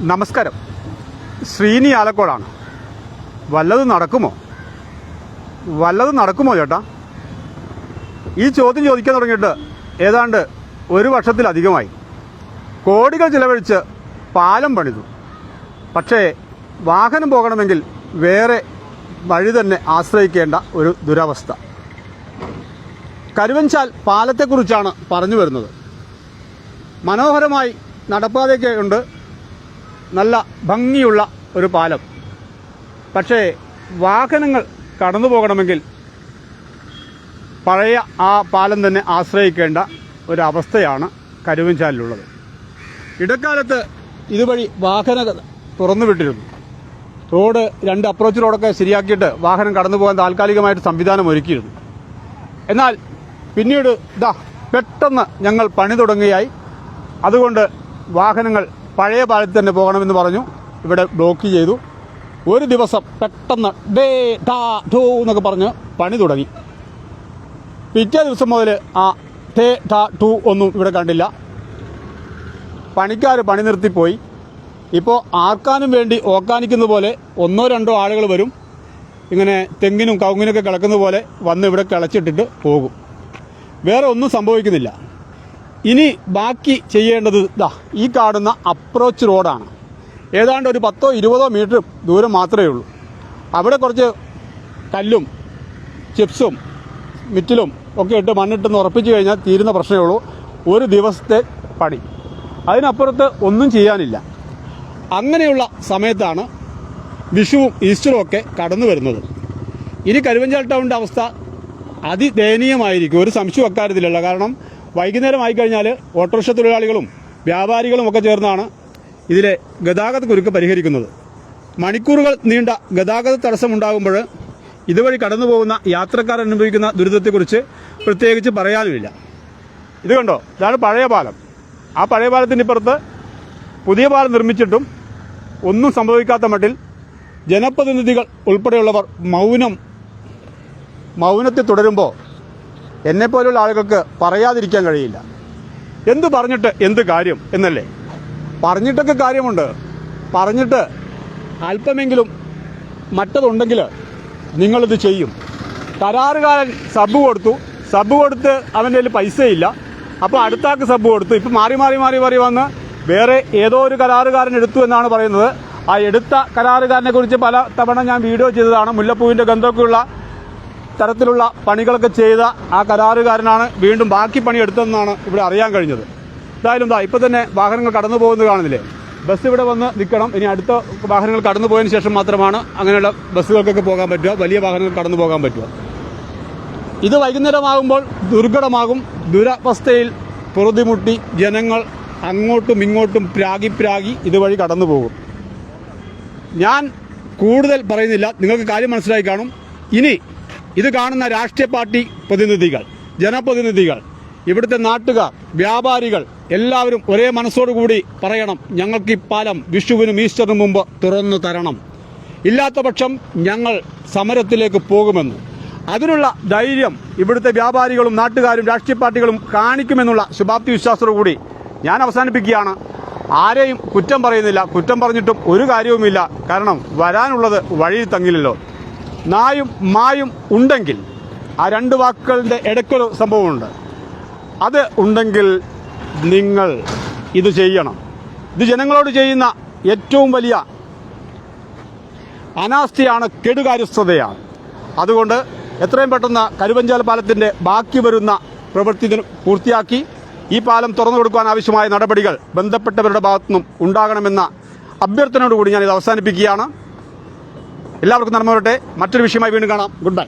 നമസ്കാരം. ശ്രീനി ആലക്കോടാണ്. വല്ലതും നടക്കുമോ? വല്ലതും നടക്കുമോ ചേട്ടാ? ഈ ചോദ്യം ചോദിക്കാൻ തുടങ്ങിയിട്ട് ഏതാണ്ട് ഒരു വർഷത്തിലധികമായി. കോടികൾ ചിലവഴിച്ച് പാലം പണിതു. പക്ഷേ വാഹനം പോകണമെങ്കിൽ വേറെ വഴി തന്നെ ആശ്രയിക്കേണ്ട ഒരു ദുരവസ്ഥ. കരുവഞ്ചാൽ പാലത്തെക്കുറിച്ചാണ് പറഞ്ഞു വരുന്നത്. മനോഹരമായി നടപ്പാതയൊക്കെ ഉണ്ട്. നല്ല ഭംഗിയുള്ള ഒരു പാലം. പക്ഷേ വാഹനങ്ങൾ കടന്നു പോകണമെങ്കിൽ പഴയ ആ പാലം തന്നെ ആശ്രയിക്കേണ്ട ഒരവസ്ഥയാണ് കരുവഞ്ചാലിലുള്ളത്. ഇടക്കാലത്ത് ഇതുവഴി വാഹന തുറന്നു വിട്ടിരുന്നു റോഡ് രണ്ട് അപ്രോച്ച് റോഡൊക്കെ ശരിയാക്കിയിട്ട് വാഹനം കടന്നു പോകാൻ താൽക്കാലികമായിട്ട് സംവിധാനം ഒരുക്കിയിരുന്നു. എന്നാൽ പിന്നീട് ഇതാ പെട്ടെന്ന് ഞങ്ങൾ പണി തുടങ്ങുകയായി. അതുകൊണ്ട് വാഹനങ്ങൾ പഴയ പാലത്തിൽ തന്നെ പോകണമെന്ന് പറഞ്ഞു. ഇവിടെ ബ്ലോക്ക് ചെയ്തു. ഒരു ദിവസം പെട്ടെന്ന് ഡേ ടാ ടൂ എന്നൊക്കെ പറഞ്ഞ് പണി തുടങ്ങി. പിറ്റേ ദിവസം മുതൽ ആ ടേ ടാ ടൂ ഒന്നും ഇവിടെ കണ്ടില്ല. പണിക്കാർ പണി നിർത്തിപ്പോയി ഇപ്പോൾ ആർക്കാനും വേണ്ടി ഓക്കാനിക്കുന്ന പോലെ ഒന്നോ രണ്ടോ ആളുകൾ വരും. ഇങ്ങനെ തെങ്ങിനും കവുങ്ങിനൊക്കെ കിളക്കുന്ന പോലെ വന്ന് ഇവിടെ കിളച്ചിട്ടിട്ട് പോകും. വേറെ ഒന്നും സംഭവിക്കുന്നില്ല. ഇനി ബാക്കി ചെയ്യേണ്ടത് ഇതാ ഈ കാണുന്ന അപ്രോച്ച് റോഡാണ് ഏതാണ്ട് ഒരു പത്തോ ഇരുപതോ മീറ്റർ ദൂരം മാത്രമേ ഉള്ളൂ. അവിടെ കുറച്ച് കല്ലും ചിപ്സും മിറ്റിലും ഒക്കെ ഇട്ട് മണ്ണിട്ടെന്ന് ഉറപ്പിച്ചു കഴിഞ്ഞാൽ തീരുന്ന പ്രശ്നമേ ഉള്ളൂ. ഒരു ദിവസത്തെ പണി. അതിനപ്പുറത്ത് ഒന്നും ചെയ്യാനില്ല. അങ്ങനെയുള്ള സമയത്താണ് വിഷുവും ഈസ്റ്ററും ഒക്കെ കടന്നു വരുന്നത്. ഇനി കരുവഞ്ചാൽ ടൗണിന്റെ അവസ്ഥ അതിദയനീയമായിരിക്കും. ഒരു സംശയം അക്കാര്യത്തിലല്ല കാരണം വൈകുന്നേരം ആയിക്കഴിഞ്ഞാൽ ഓട്ടോറിക്ഷ തൊഴിലാളികളും വ്യാപാരികളും ഒക്കെ ചേർന്നാണ് ഇതിലെ ഗതാഗത കുരുക്ക് പരിഹരിക്കുന്നത്. മണിക്കൂറുകൾ നീണ്ട ഗതാഗത തടസ്സമുണ്ടാകുമ്പോൾ ഇതുവഴി കടന്നു പോകുന്ന യാത്രക്കാർ അനുഭവിക്കുന്ന ദുരിതത്തെക്കുറിച്ച് പ്രത്യേകിച്ച് പറയാനുമില്ല. ഇത് കണ്ടോ? ഇതാണ് പഴയ പാലം. ആ പഴയ പാലത്തിന്റെ ഇപ്പുറത്ത് പുതിയ പാലം നിർമ്മിച്ചിട്ടും ഒന്നും സംഭവിക്കാത്ത മട്ടിൽ ജനപ്രതിനിധികൾ ഉൾപ്പെടെയുള്ളവർ മൗനം മൗനത്തെ തുടരുമ്പോൾ എന്നെപ്പോലുള്ള ആളുകൾക്ക് പറയാതിരിക്കാൻ കഴിയില്ല. എന്ത് പറഞ്ഞിട്ട് എന്ത് കാര്യം എന്നല്ലേ? പറഞ്ഞിട്ടൊക്കെ കാര്യമുണ്ട്. പറഞ്ഞിട്ട് അല്പമെങ്കിലും മറ്റതുണ്ടെങ്കിൽ നിങ്ങളിത് ചെയ്യും. കരാറുകാരൻ സബ് കൊടുത്തു. സബ് കൊടുത്ത് അവന്റെ കയ്യിൽ പൈസയില്ല. അപ്പോൾ അടുത്താക്ക് സബ് കൊടുത്തു. ഇപ്പം മാറി മാറി മാറി മാറി വന്ന് വേറെ ഏതോ ഒരു കരാറുകാരൻ എടുത്തു എന്നാണ് പറയുന്നത്. ആ എടുത്ത കരാറുകാരനെ കുറിച്ച് പല തവണ ഞാൻ വീഡിയോ ചെയ്തതാണ്. മുല്ലപ്പൂവിന്റെ ഗന്ധമൊക്കെയുള്ള തരത്തിലുള്ള പണികളൊക്കെ ചെയ്ത ആ കരാറുകാരനാണ് വീണ്ടും ബാക്കി പണി എടുത്തതെന്നാണ് ഇവിടെ അറിയാൻ കഴിഞ്ഞത്. എന്തായാലും ദാ ഇപ്പം തന്നെ വാഹനങ്ങൾ കടന്നു പോകുന്നത് കാണുന്നില്ലേ? ബസ് ഇവിടെ വന്ന് നിൽക്കണം. ഇനി അടുത്ത വാഹനങ്ങൾ കടന്നു പോയതിന് ശേഷം മാത്രമാണ് അങ്ങനെയുള്ള ബസ്സുകൾക്കൊക്കെ പോകാൻ പറ്റുക വലിയ വാഹനങ്ങൾ കടന്നു പോകാൻ പറ്റുക. ഇത് വൈകുന്നേരമാകുമ്പോൾ ദുർഘടമാകും. ദുരവസ്ഥയിൽ പൊറുതിമുട്ടി ജനങ്ങൾ അങ്ങോട്ടും ഇങ്ങോട്ടും പ്രാഗി പ്രാഗി ഇതുവഴി കടന്നു പോകും. ഞാൻ കൂടുതൽ പറയുന്നില്ല. നിങ്ങൾക്ക് കാര്യം മനസ്സിലായി കാണും. ഇനി ഇത് കാണുന്ന രാഷ്ട്രീയ പാർട്ടി പ്രതിനിധികൾ ജനപ്രതിനിധികൾ ഇവിടുത്തെ നാട്ടുകാർ വ്യാപാരികൾ എല്ലാവരും ഒരേ മനസ്സോടുകൂടി പറയണം ഞങ്ങൾക്ക് ഈ പാലം വിഷുവിനും ഈസ്റ്ററിനും മുമ്പ് തുറന്നു തരണം. ഇല്ലാത്ത പക്ഷം ഞങ്ങൾ സമരത്തിലേക്ക് പോകുമെന്ന്. അതിനുള്ള ധൈര്യം ഇവിടുത്തെ വ്യാപാരികളും നാട്ടുകാരും രാഷ്ട്രീയ പാർട്ടികളും കാണിക്കുമെന്നുള്ള ശുഭാപ്തി വിശ്വാസത്തോടുകൂടി ഞാൻ അവസാനിപ്പിക്കുകയാണ്. ആരെയും കുറ്റം പറയുന്നില്ല കുറ്റം പറഞ്ഞിട്ടും ഒരു കാര്യവുമില്ല. കാരണം വരാനുള്ളത് വഴിയിൽ തങ്ങില്ലല്ലോ. നായും മായും ഉണ്ടെങ്കിൽ ആ രണ്ട് വാക്കുകളുടെ ഇടയ്ക്കൊരു സംഭവമുണ്ട്. അത് ഉണ്ടെങ്കിൽ നിങ്ങൾ ഇത് ചെയ്യണം. ഇത് ജനങ്ങളോട് ചെയ്യുന്ന ഏറ്റവും വലിയ അനാസ്ഥയാണ് കെടുകാര്യസ്ഥതയാണ്. അതുകൊണ്ട് എത്രയും പെട്ടെന്ന് കരുവഞ്ചാൽ പാലത്തിന്റെ ബാക്കി വരുന്ന പ്രവൃത്തി പൂർത്തിയാക്കി ഈ പാലം തുറന്നു കൊടുക്കുവാൻ ആവശ്യമായ നടപടികൾ ബന്ധപ്പെട്ടവരുടെ ഭാഗത്തുനിന്നും ഉണ്ടാകണമെന്ന അഭ്യർത്ഥനയോടുകൂടി ഞാനിത് അവസാനിപ്പിക്കുകയാണ്. എല്ലാവർക്കും നന്മ വരട്ടെ. മറ്റൊരു വിഷയമായി വീണ്ടും കാണാം. Good bye